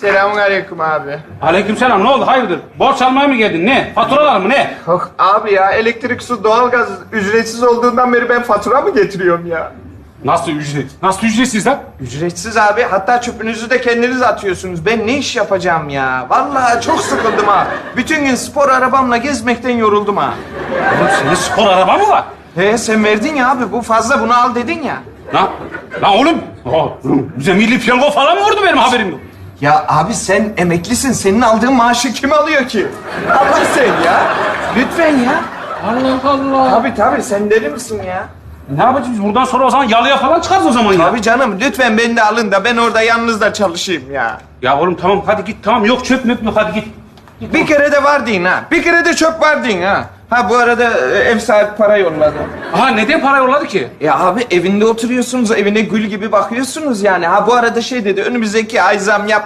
Selamünaleyküm abi. Aleykümselam ne oldu hayırdır? Borç almaya mı geldin ne? Faturalar mı ne? Yok abi ya elektrik, su, doğalgaz ücretsiz olduğundan beri ben fatura mı getiriyorum ya? Nasıl ücret? Nasıl ücretsiz lan? Ücretsiz abi. Hatta çöpünüzü de kendiniz atıyorsunuz. Ben ne iş yapacağım ya? Vallahi çok sıkıldım ha. Bütün gün spor arabamla gezmekten yoruldum ha. Oğlum senin spor araba mı var? He sen verdin ya abi. Bu fazla bunu al dedin ya. Lan, lan oğlum. Oh, bize milli piyango falan mı vurdu benim haberim yok? Ya abi sen emeklisin. Senin aldığın maaşı kim alıyor ki? Allah sen ya. Lütfen ya. Allah Allah. Tabii tabii sen deli misin ya? Ne yapacağız buradan sonra o zaman yalıya falan çıkarız o zaman ya. Tabii canım lütfen beni de alın da ben orada yalnız da çalışayım ya. Ya oğlum tamam hadi git tamam yok çöp möp yok hadi git. Git Bir kere de var deyin ha. Bir kere de çöp var deyin ha. Ha bu arada e, ev sahibi para yolladı. Aha neden para yolladı ki? Ya abi evinde oturuyorsunuz, evine gül gibi bakıyorsunuz yani. Ha bu arada şey dedi, önümüzdeki ay zam yap